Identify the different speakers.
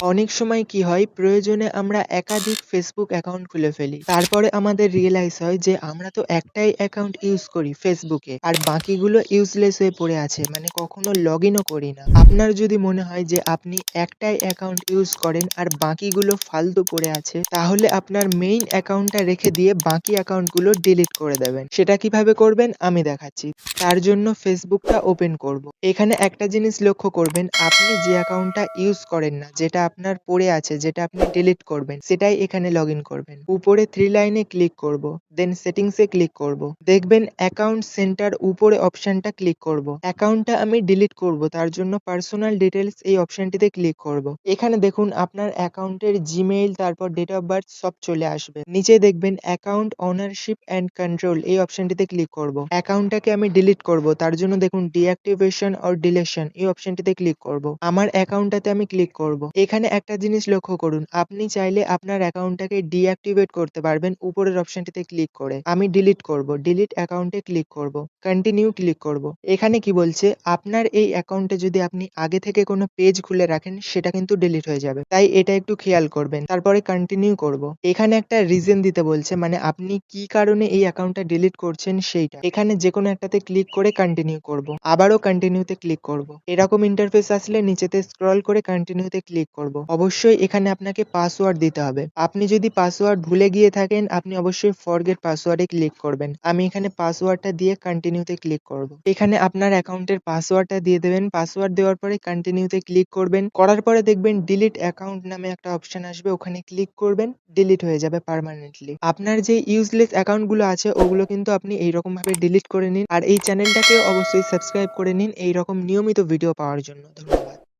Speaker 1: অনেক সময় কি হয়, প্রয়োজনে আমরা একাধিক ফেসবুক অ্যাকাউন্ট খুলে ফেলি। তারপরে আমাদের রিয়েলাইজ হয় যে আমরা তো একটাই অ্যাকাউন্ট ইউজ করি ফেসবুকে। আর বাকিগুলো ইউজলেস হয়ে পড়ে আছে মানে কখনো লগ ইনও করি না। আপনার যদি মনে হয় যে আপনি একটাই অ্যাকাউন্ট ইউজ করেন আর বাকিগুলো ফালতু পড়ে আছে, তাহলে আপনার মেইন অ্যাকাউন্টটা রেখে দিয়ে বাকি অ্যাকাউন্টগুলো ডিলিট করে দেবেন। সেটা কীভাবে করবেন, আমি দেখাচ্ছি। তার জন্য ফেসবুকটা ওপেন করব। এখানে একটা জিনিস লক্ষ্য করবেন, আপনি যে অ্যাকাউন্টটা ইউজ করেন না, যেটা আপনার পড়ে আছে, যেটা আপনি ডিলিট করবেন, সেটাই এখানে লগ করবেন। উপরে থ্রি লাইনে ক্লিক করব দেন সেটিংস ক্লিক করব। দেখবেন অ্যাকাউন্ট সেন্টার উপরে অপশনটা ক্লিক করব। অ্যাকাউন্টটা আমি ডিলিট করব, তার জন্য পার্সোনাল ডিটেলস এই অপশনটিতে ক্লিক করব। এখানে দেখুন আপনার অ্যাকাউন্টের জিমেইল তারপর ডেট অফ বার্থ সব চলে আসবে। নিচে দেখবেন অ্যাকাউন্ট ওনারশিপ অ্যান্ড কন্ট্রোল এই অপশনটিতে ক্লিক করব। অ্যাকাউন্টটাকে আমি ডিলিট করব, তার জন্য দেখুন ডিঅ্যাক্টিভেশন অর ডিলেশন এই অপশনটিতে ক্লিক করব। আমার অ্যাকাউন্টটাতে আমি ক্লিক করব। এখানে একটা জিনিস লক্ষ্য করুন আপনি চাইলে আপনার অ্যাকাউন্টটাকে ডিঅ্যাক্টিভেট করতে পারবেন উপরের অপশনটিতে ক্লিক করে। আমি ডিলিট করব ডিলিট অ্যাকাউন্টে ক্লিক করব। কন্টিনিউ ক্লিক করব। এখানে কি বলছে আপনার এই অ্যাকাউন্টে যদি আপনি আগে থেকে কোনো পেজ খুলে রাখেন, সেটা কিন্তু ডিলিট হয়ে যাবে। তাই এটা একটু খেয়াল করবেন। তারপরে কন্টিনিউ করব। এখানে একটা রিজন দিতে বলছে মানে আপনি কি কারণে এই অ্যাকাউন্টটা ডিলিট করছেন সেইটা। এখানে যেকোনো একটাতে ক্লিক করে কন্টিনিউ করব। আবারও কন্টিনিউ তে ক্লিক করব। এরকম ইন্টারফেস আসলে নিচেতে স্ক্রল করে কন্টিনিউ তে ক্লিক করব। অবশ্যই এখানে আপনাকে পাসওয়ার্ড দিতে হবে। আপনি যদি পাসওয়ার্ড ভুলে গিয়ে থাকেন, আপনি অবশ্যই ফরগেট পাসওয়ার্ড ক্লিক করবেন। আমি এখানে পাসওয়ার্ডটা দিয়ে কন্টিনিউ তে ক্লিক করব। এখানে আপনার অ্যাকাউন্টের পাসওয়ার্ডটা দিয়ে দেবেন। পাসওয়ার্ড দেওয়ার পরে কন্টিনিউ তে ক্লিক করবেন। করার পরে দেখবেন ডিলিট অ্যাকাউন্ট নামে একটা অপশন আসবে ওখানে ক্লিক করবেন ডিলিট হয়ে যাবে পার্মানেন্টলি। আপনার যে ইউজলেস অ্যাকাউন্টগুলো আছে, ওগুলো কিন্তু আপনি এইরকম ভাবে ডিলিট করে নিন। আর এই চ্যানেলটাকেও অবশ্যই সাবস্ক্রাইব করে নিন এইরকম নিয়মিত ভিডিও পাওয়ার জন্য। ধন্যবাদ।